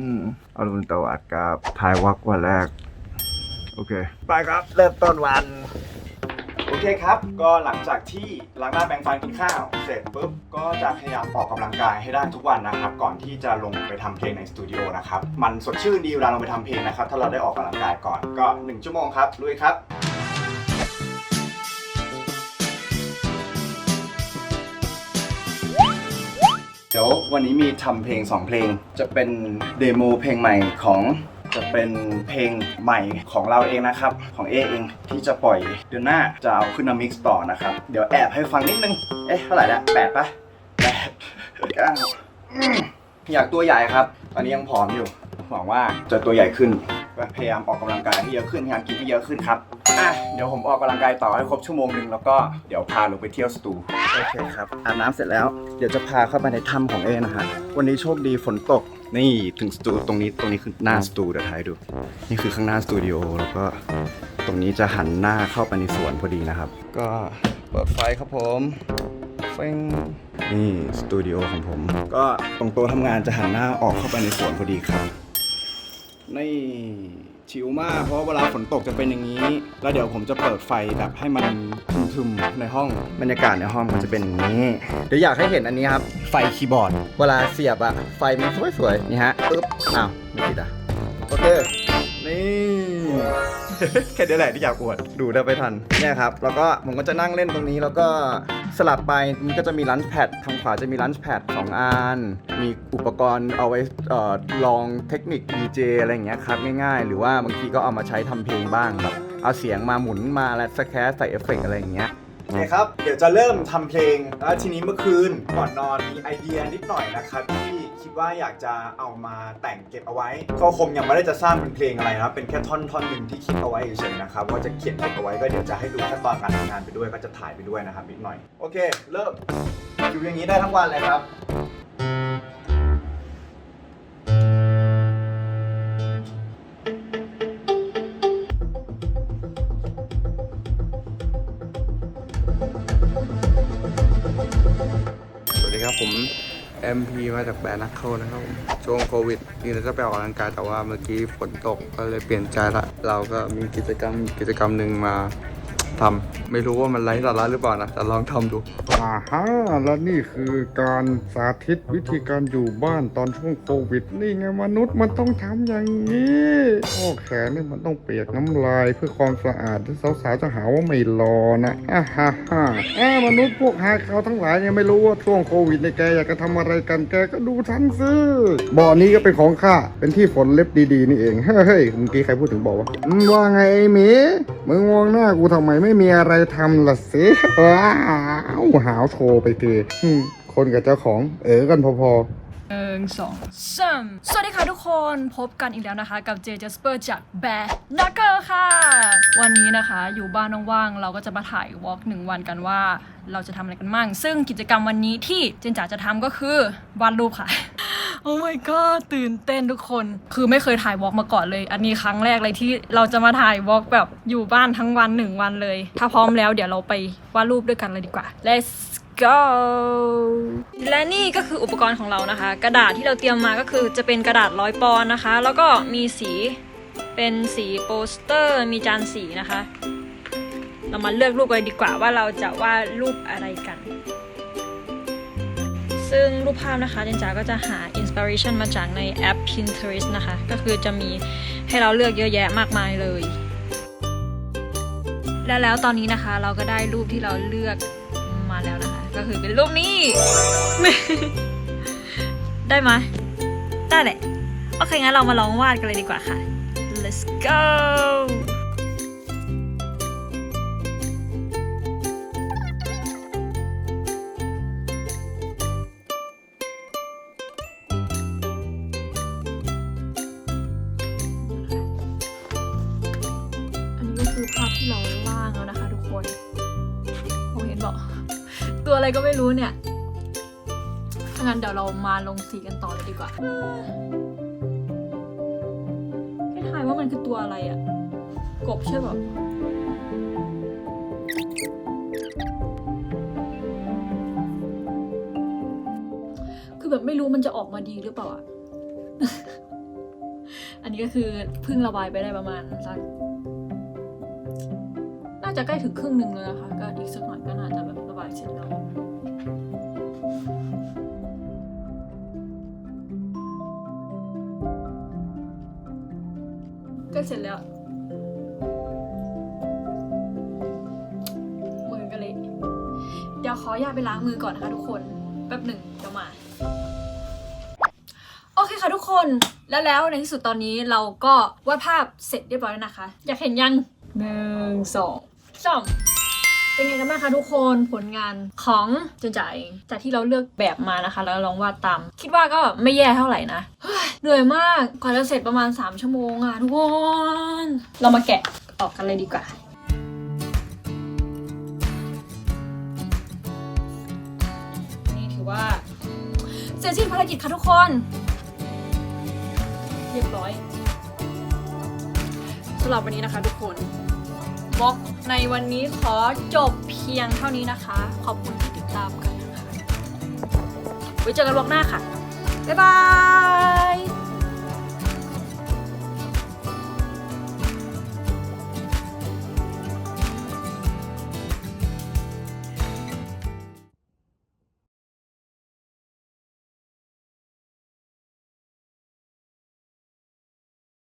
อืมอรุณตวัดกับทายวักวันแรก โอเค ไปครับ เริ่มต้นวัน โอเคครับ ก็หลังจากที่ล้างหน้าแปรงฟันกินข้าว เสร็จปุ๊บ ก็จะพยายามออกกำลังกายให้ได้ทุกวันนะครับ ก่อนที่จะลงไปทำเพลงในสตูดิโอนะครับ มันสดชื่นดีเวลาลงไปทำเพลงนะครับ ถ้าเราได้ออกกำลังกายก่อน ก็ 1 ชั่วโมงครับลุยครับ วันนี้มีทำเพลง 2 เพลง จะเป็นเดโมเพลงใหม่ของจะเป็นเพลงใหม่ของเราเองนะครับ ของเอเองที่จะปล่อยเดือนหน้าจะเอาขึ้นมามิกซ์ต่อนะครับ เดี๋ยวแอบให้ฟังนิดนึง เอ๊ะเท่าไหร่ละแปดปะแปดเก้าอยากตัวใหญ่ครับ ตอนนี้ยังผอมอยู่หวังว่าจะตัวใหญ่ขึ้นพยายามออกกำลังกายให้เยอะขึ้นพยายามกินให้เยอะขึ้นครับ อะเดี๋ยวผมออกกำลังกายต่อให้ครบชั่วโมงหนึ่งแล้วก็เดี๋ยวพาลงไปเที่ยวสตูโอเคครับอาบน้ำเสร็จแล้วเดี๋ยวจะพาเข้าไปในถ้ำของเอนะฮะวันนี้โชคดีฝนตกนี่ถึงสตูตรงนี้ตรงนี้คือหน้าสตูเดี๋ยวถ่ายให้ดู นี่คือข้างหน้าสตูดิโอแล้วก็ตรงนี้จะหันหน้าเข้าไปในสวนพอดีนะครับ ก็เปิดไฟครับผมเฟ้งนี่สตูดิโอของผม ก็ตรงโต๊ะทำงานจะหันหน้าออกเข้าไปในสวนพอดีครับนี่ ชิลมาก เพราะเวลาฝนตกจะเป็นอย่างนี้ แล้วเดี๋ยวผมจะเปิดไฟแบบให้มันทึมๆในห้องบรรยากาศในห้องมันจะเป็นอย่างนี้เดี๋ยวอยากให้เห็นอันนี้ครับ ไฟคีย์บอร์ด เวลาเสียบอะไฟมันสวยๆนี่ฮะปึ๊บอ้าวไม่ติดอะโอเคนี่ แค่นี้แหละที่อยากอวดดูได้ไปทันเนี่ยครับแล้วก็ผมก็จะนั่งเล่นตรงนี้แล้วก็สลับไปมันก็จะมีลันช์แพดทางขวาจะมีลันช์แพดสองอันมีอุปกรณ์เอาไว้ลองเทคนิค DJ อะไรอย่างเงี้ยครับง่ายๆ หรือว่าบางทีก็เอามาใช้ทำเพลงบ้างแบบเอาเสียงมาหมุนมาแล้วสแครใส่เอฟเฟกอะไรอย่างเงี้ยโอเคครับ เดี๋ยวจะเริ่มทำเพลงแล้วทีนี้เมื่อคืนก่อนนอนมีไอเดียนิดหน่อยนะครับ ว่าอยากจะเอามาแต่งเก็บเอาไว้ก็คงยังไม่ได้จะสร้างเป็นเพลงอะไรนะครับเป็นแค่ท่อนท่อนหนึ่งที่คิดเอาไว้เฉยๆนะครับว่าจะเขียนเก็บเอาไว้ก็เดี๋ยวจะให้ดูขั้นตอนการทำงานไปด้วยก็จะถ่ายไปด้วยนะครับนิดหน่อยโอเค เริ่มอยู่อย่างนี้ได้ทั้งวันเลยครับสวัสดีครับผม MP มาจากแบรนด์นักเข้านะครับผมช่วงโควิดนี่เราจะไปออกกำลังกายแต่ว่าเมื่อกี้ฝนตกก็เลยเปลี่ยนใจละ เราก็มีกิจกรรมกิจกรรมหนึ่งมา ทำไม่รู้ว่ามันไร้สาระหรือเปล่านะแต่ลองทำดู อ่าฮะและนี่คือการสาธิตวิธีการอยู่บ้านตอนช่วงโควิด นี่ไงมนุษย์มันต้องทำอย่างนี้ข้อแขนนี่มันต้องเปียกน้ำลายเพื่อความสะอาดที่สาวๆจะหาว่าไม่รอนะอ่าฮ่าฮ่าอ่ามนุษย์พวกหาเขาทั้งหลายยังไม่รู้ว่าช่วงโควิดในแกอยากจะทำอะไรกันแกก็ดูฉันสิบ่อนี้ก็เป็นของข้าเป็นที่ฝนเล็บดีๆนี่เองเฮ้ยเมื่อกี้ใครพูดถึงบอกว่าอืมว่าไงไอ้หมีมึงมองหน้ากูทำไมไม่มีอะไรทำล่ะสิว้าวหาวโชว์ไปทีอืมคนกับเจ้าของ เออกันพอๆหนึ่งสองสามสวัสดีค่ะทุกคนพบกันอีกแล้วนะคะ กับเจ j จสเปอร์จากแบร์นักเกอร์ค่ะ วันนี้นะคะอยู่บ้านว่างๆเราก็จะมาถ่ายวอล์กหนึ่งวันกันว่า เราจะทำอะไรกันมั่งซึ่งกิจกรรมวันนี้ที่เจนจ๋าจะทำก็คือวาดรูปค่ะโอ้ my god ตื่นเต้นทุกคน คือไม่เคยถ่ายวอล์กมาก่อนเลย อันนี้ครั้งแรกเลยที่เราจะมาถ่ายวอล์กแบบอยู่บ้านทั้งวันหนึ่งวันเลย ถ้าพร้อมแล้วเดี๋ยวเราไปวาดรูปด้วยกันเลยดีกว่า let's go และนี่ก็คืออุปกรณ์ของเรานะคะ กระดาษที่เราเตรียมมาก็คือจะเป็นกระดาษร้อยปอนนะคะ แล้วก็มีสีเป็นสีโปสเตอร์ มีจานสีนะคะ เรามาเลือกรูปกันดีกว่าว่าเราจะวาดรูปอะไรกัน ซึ่งรูปภาพนะคะเจนจ๋าก็จะหาอินสปิเรชันมาจากในแอป Pinterest นะคะ ก็คือจะมีให้เราเลือกเยอะแยะมากมายเลย และแล้วตอนนี้นะคะเราก็ได้รูปที่เราเลือกมาแล้วนะคะ ก็คือเป็นรูปนี้ ได้ไหมได้แหละ โอเคงั้นเรามาลองวาดกันเลยดีกว่าค่ะ let's go ตัวอะไรก็ไม่รู้เนี่ยถ้างั้นเดี๋ยวเรามาลงสีกันต่อเลยดีกว่าให้ทายว่ามันคือตัวอะไรอะกบใช่ป่ะคือแบบไม่รู้มันจะออกมาดีหรือเปล่าอะอันนี้ก็คือเพิ่งระบายไปได้ประมาณสัก น่าจะใกล้ถึงครึ่งหนึ่งเลยนะคะก็อีกสักหน่อยก็น่าจะแบบระบายเสร็จแล้วใกล้เสร็จแล้วมือก็เลยเดี๋ยวขออยาไปล้างมือก่อนนะคะทุกคนแป๊บหนึ่งเดี๋ยวมา โอเคค่ะทุกคนแล้วแล้วในที่สุดตอนนี้เราก็วาดภาพเสร็จเรียบร้อยแล้วนะคะ อยากเห็นยังหนึ่งสอง สามเป็นไงกันบ้างคะทุกคนผลงานของจุนจ่ายจากที่เราเลือกแบบมานะคะ แล้วลองวาดตามคิดว่าก็ไม่แย่เท่าไหร่นะเหนื่อยมากกว่าจะเสร็จประมาณ 3 ชั่วโมงอะทุกคน เรามาแกะออกกันเลยดีกว่านี่ถือว่าเสร็จสิ้นภารกิจค่ะทุกคน เรียบร้อยสำหรับวันนี้นะคะทุกคนวอล์ก ในวันนี้ขอจบเพียงเท่านี้นะคะ ขอบคุณที่ติดตามกันนะคะ ไว้เจอกันวอล์กหน้าค่ะ บ๊ายบาย